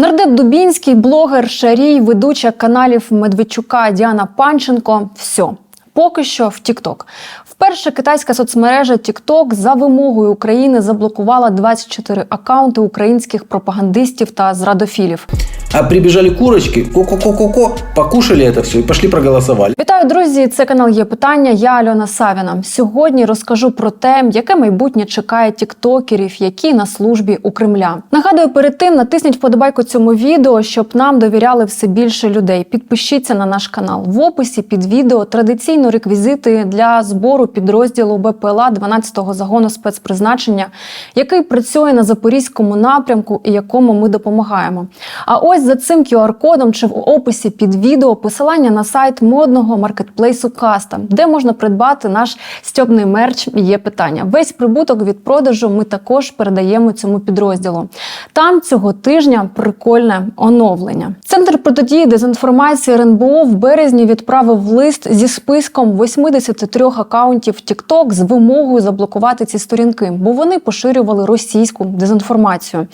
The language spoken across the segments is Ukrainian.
Нардеп Дубінський, блогер, шарій, ведуча каналів Медведчука Діана Панченко. Все. Поки що в TikTok. Вперше китайська соцмережа TikTok за вимогою України заблокувала 24 акаунти українських пропагандистів та зрадофілів. А прибежали курочки, ко-ко-ко-ко-ко, покушали это все и пошли проголосовали. Вітаю, друзі! Це канал є питання. Я Альона Савіна. Сьогодні розкажу про те, яке майбутнє чекає тіктокерів, які на службі у Кремля. Нагадую, перед тим натисніть вподобайку цьому відео, щоб нам довіряли все більше людей. Підпишіться на наш канал. В описі під відео традиційно реквізити для збору підрозділу БПЛА 12-го загону спецпризначення, який працює на запорізькому напрямку і якому ми допомагаємо. А ось за цим QR-кодом чи в описі під відео посилання на сайт модного маркетплейсу Каста, де можна придбати наш стьобний мерч. Є питання. Весь прибуток від продажу ми також передаємо цьому підрозділу. Там цього тижня прикольне оновлення. Центр протидії дезінформації РНБО в березні відправив лист зі списком 83 акаунтів TikTok з вимогою заблокувати ці сторінки, бо вони поширювали російську дезінформацію.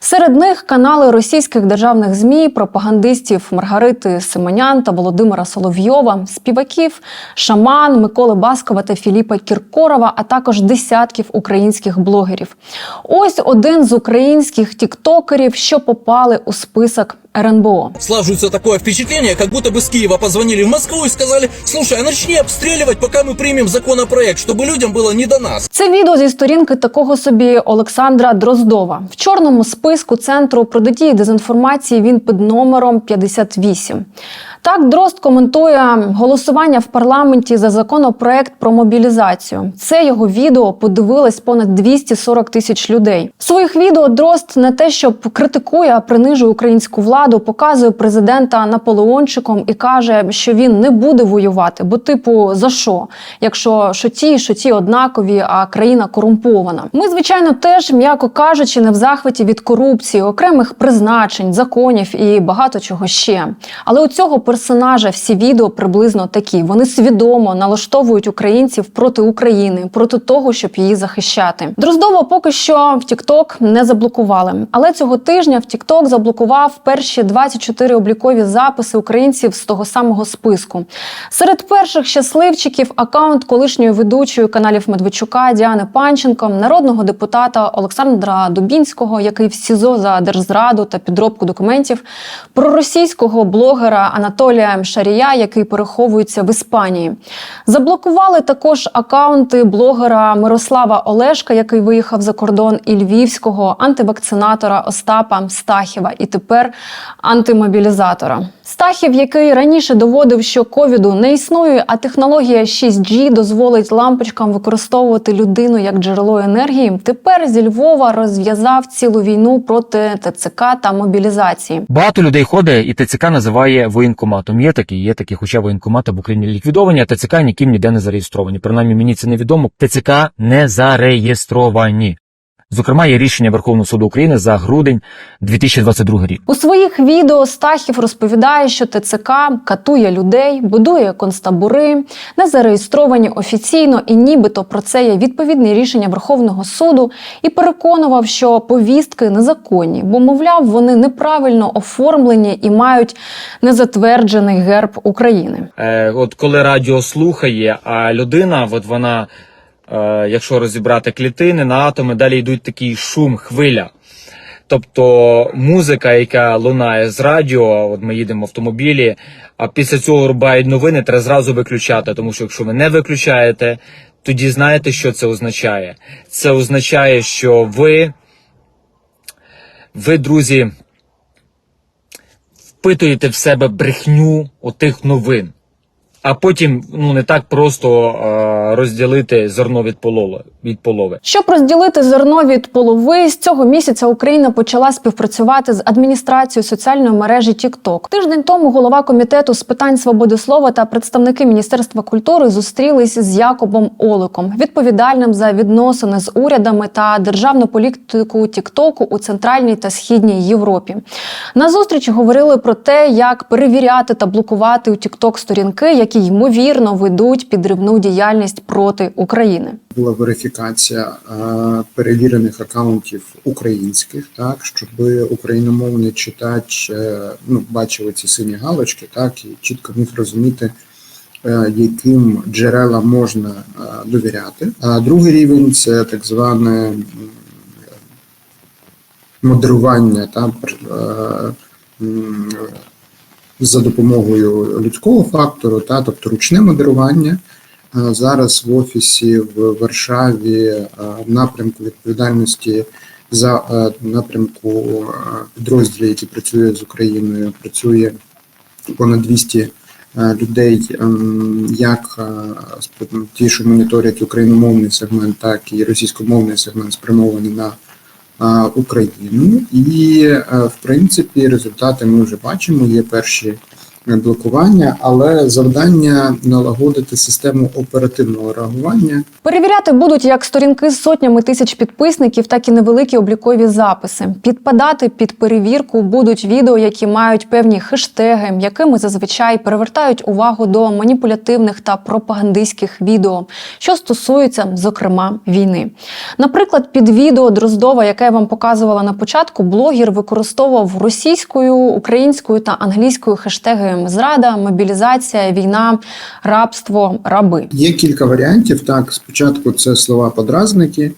Серед них канали російських державних змі, пропагандистів Маргарити Симонян та Володимира Соловйова, співаків Шаман, Миколи Баскова та Філіпа Кіркорова, а також десятків українських блогерів. Ось один з українських тіктокерів, що попали у список РНБО. Слаживается такое впечатление, как будто бы с Киева позвонили в Москву и сказали, слушай, а начни обстреливать, пока мы примем законопроект, чтобы людям было не до нас. Це відео зі сторінки такого собі Олександра Дроздова. В чорному списку центру протидії дезінформації він під номером 58. Так, Дрозд коментує голосування в парламенті за законопроект про мобілізацію. Це його відео подивилось понад 240 тисяч людей. В своїх відео Дрозд не те, щоб критикує, а принижує українську владу, показує президента Наполеончиком і каже, що він не буде воювати. Бо, типу, за що? Якщо що ті, що ті однакові, а країна корумпована. Ми, звичайно, теж, м'яко кажучи, не в захваті від корупції, окремих призначень, законів і багато чого ще. Але у цього персонажа всі відео приблизно такі. Вони свідомо налаштовують українців проти України, проти того, щоб її захищати. Дроздово поки що в TikTok не заблокували. Але цього тижня в TikTok заблокував перші 24 облікові записи українців з того самого списку. Серед перших щасливчиків акаунт колишньої ведучої каналів Медведчука Діани Панченко, народного депутата Олександра Дубінського, який в СІЗО за держзраду та підробку документів, проросійського блогера Анатолія Шарія, який переховується в Іспанії. Заблокували також акаунти блогера Мирослава Олешка, який виїхав за кордон, і львівського антивакцинатора Остапа Стахіва, і тепер антимобілізатора. Стахів, який раніше доводив, що ковіду не існує, а технологія 6G дозволить лампочкам використовувати людину як джерело енергії. Тепер зі Львова розв'язав цілу війну проти ТЦК та мобілізації. Багато людей ходить, і ТЦК називає воєнкоматом. Є такі, є такі, хоча воєнкомати в Україні ліквідовані, а ТЦК ніким ніде не зареєстровані. Принаймні мені це невідомо. ТЦК не зареєстровані. Зокрема, є рішення Верховного суду України за грудень 2022 рік. У своїх відео Стахів розповідає, що ТЦК катує людей, будує концтабори, не зареєстровані офіційно, і нібито про це є відповідне рішення Верховного суду, і переконував, що повістки незаконні, бо мовляв, вони неправильно оформлені і мають незатверджений герб України. Е, от коли радіо слухає, а людина, от вона, якщо розібрати клітини на атоми, далі йдуть такий шум, хвиля. Тобто музика, яка лунає з радіо, от ми їдемо в автомобілі, а після цього рубають новини, треба зразу виключати, тому що якщо ви не виключаєте, тоді знаєте, що це означає? Це означає, що ви, ви, друзі, впитуєте в себе брехню отих новин. А потім ну не так просто е, розділити зерно від полови від полови. Щоб розділити зерно від полови, з цього місяця Україна почала співпрацювати з адміністрацією соціальної мережі TikTok. Тиждень тому голова комітету з питань свободи слова та представники Міністерства культури зустрілись з Якобом Оликом, відповідальним за відносини з урядами та державну політику TikTok у центральній та східній Європі. На зустрічі говорили про те, як перевіряти та блокувати у TikTok сторінки, які які ймовірно ведуть підривну діяльність проти України. була верифікація е, перевірених акаунтів українських, так щоб україномовний читач е, ну, бачив ці сині галочки, так і чітко міг розуміти, е, яким джерелам можна довіряти. А другий рівень це так зване модерування та за допомогою людського фактору, та тобто ручне модерування. Е, Зараз в офісі в Варшаві е, напрямку відповідальності за е, напрямку підрозділів, які працює з Україною, працює понад 200 е, людей, ем, як ті, що моніторять україномовний сегмент, так і російськомовний сегмент спрямовані на Україну. І е, в принципі результати ми вже бачимо. Є перші блокування, але завдання налагодити систему оперативного реагування Перевіряти будуть як сторінки з сотнями тисяч підписників, так і невеликі облікові записи. Підпадати під перевірку будуть відео, які мають певні хештеги, якими зазвичай перевертають увагу до маніпулятивних та пропагандистських відео, що стосуються, зокрема, війни. Наприклад, під відео Дроздова, яке я вам показувала на початку, блогер використовував російською, українською та англійською хештеги зрада, мобілізація, війна, рабство, раби. Є кілька варіантів. Так, спочатку це слова подразники,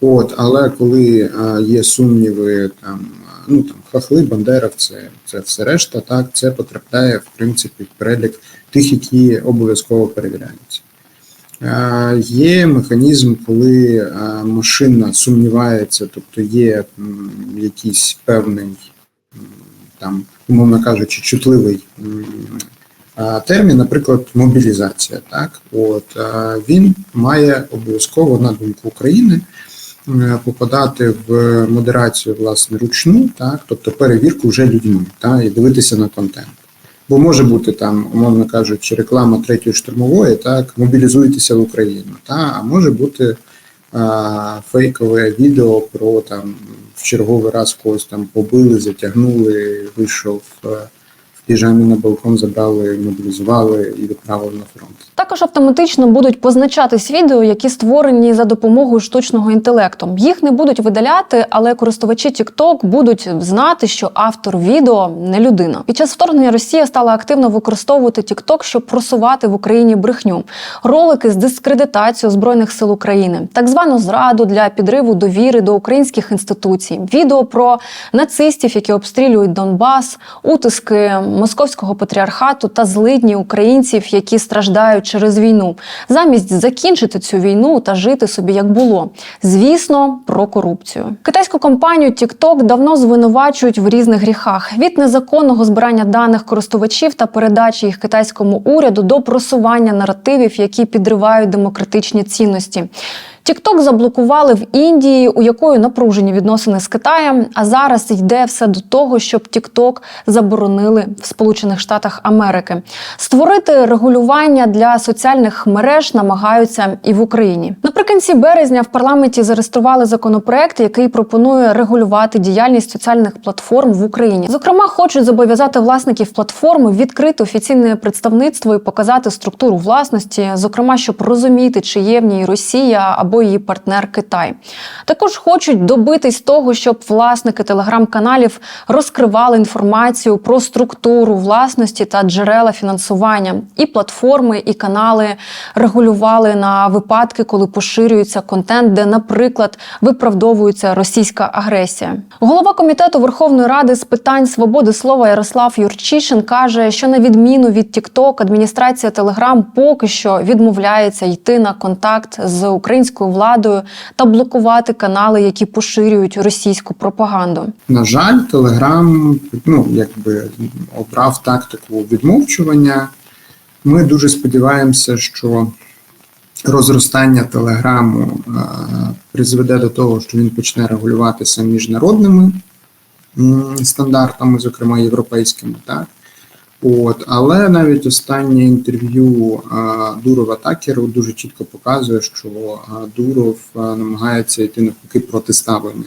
от, але коли е, є сумніви, там ну там хахли, бандеровці, це все решта, так це потрапляє в принципі в перелік тих, які обов'язково перевіряються. Е, Є механізм, коли е, машина сумнівається, тобто є якийсь певний там, умовно кажучи, чутливий термін, наприклад, мобілізація. Так, от він має обов'язково на думку України попадати в модерацію власне ручну, так, тобто перевірку вже людьми, так, і дивитися на контент. Бо може бути там, умовно кажучи, реклама третьої штурмової, так, мобілізуйтеся в Україну, та, а може бути а, фейкове відео про там в черговий раз когось там побили, затягнули, вийшов в на балкон, забрали, мобілізували і відправили на фронт. Також автоматично будуть позначатись відео, які створені за допомогою штучного інтелекту. Їх не будуть видаляти, але користувачі TikTok будуть знати, що автор відео не людина. Під час вторгнення Росія стала активно використовувати TikTok, щоб просувати в Україні брехню, ролики з дискредитацією збройних сил України, так звану зраду для підриву довіри до українських інституцій, відео про нацистів, які обстрілюють Донбас, утиски московського патріархату та злидні українців, які страждають через війну, замість закінчити цю війну та жити собі як було. Звісно, про корупцію. Китайську компанію TikTok давно звинувачують в різних гріхах: від незаконного збирання даних користувачів та передачі їх китайському уряду до просування наративів, які підривають демократичні цінності. TikTok заблокували в Індії, у якої напружені відносини з Китаєм. А зараз йде все до того, щоб TikTok заборонили в Сполучених Штатах Америки. Створити регулювання для соціальних мереж намагаються і в Україні. Наприкінці березня в парламенті зареєстрували законопроект, який пропонує регулювати діяльність соціальних платформ в Україні. Зокрема, хочуть зобов'язати власників платформи відкрити офіційне представництво і показати структуру власності, зокрема, щоб розуміти, чи є в ній Росія або її партнер Китай. Також хочуть добитись того, щоб власники телеграм-каналів розкривали інформацію про структуру власності та джерела фінансування. І платформи, і канали регулювали на випадки, коли поширюється контент, де, наприклад, виправдовується російська агресія. Голова комітету Верховної Ради з питань свободи слова Ярослав Юрчишин каже, що на відміну від TikTok, адміністрація Telegram поки що відмовляється йти на контакт з українською владою та блокувати канали, які поширюють російську пропаганду. На жаль, Телеграм ну, якби обрав тактику відмовчування. Ми дуже сподіваємося, що розростання Телеграму е, призведе до того, що він почне регулюватися міжнародними стандартами, зокрема європейськими. Так? От, але навіть останнє інтерв'ю Дурова Такеру дуже чітко показує, що Дуров намагається йти навпаки протиставлення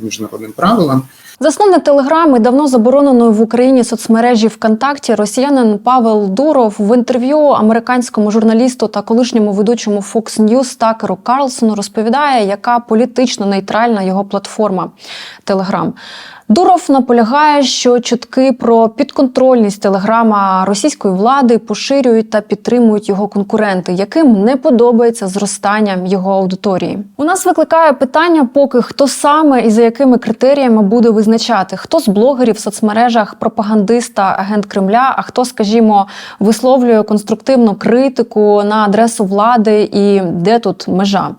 міжнародним правилам. Засновник телеграми давно забороненої в Україні соцмережі ВКонтакті росіянин Павел Дуров в інтерв'ю американському журналісту та колишньому ведучому Fox News Такеру Карлсону розповідає, яка політично нейтральна його платформа Телеграм. Дуров наполягає, що чутки про підконтрольність телеграма російської влади поширюють та підтримують його конкуренти, яким не подобається зростання його аудиторії. У нас викликає питання, поки хто саме і за якими критеріями буде визначати, хто з блогерів в соцмережах пропагандист та агент Кремля, а хто, скажімо, висловлює конструктивну критику на адресу влади і де тут межа.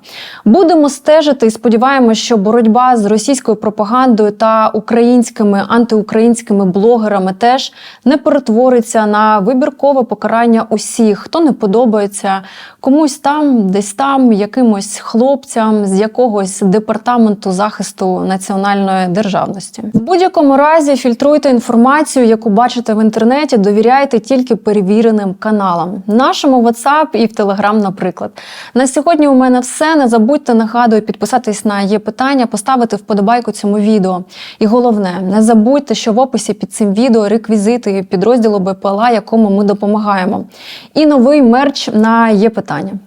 Будемо стежити і сподіваємося, що боротьба з російською пропагандою та українськими антиукраїнськими блогерами теж не перетвориться на вибіркове покарання усіх, хто не подобається комусь там, десь там, якимось хлопцям з якогось департаменту захисту національної державності. В будь-якому разі фільтруйте інформацію, яку бачите в інтернеті, довіряйте тільки перевіреним каналам, нашому WhatsApp і в Telegram, наприклад. На сьогодні у мене все. Не забудьте нагадую підписатись на є питання, поставити вподобайку цьому відео. І головне, не забудьте, що в описі під цим відео реквізити підрозділу БПЛА, якому ми допомагаємо. І новий мерч на є питання.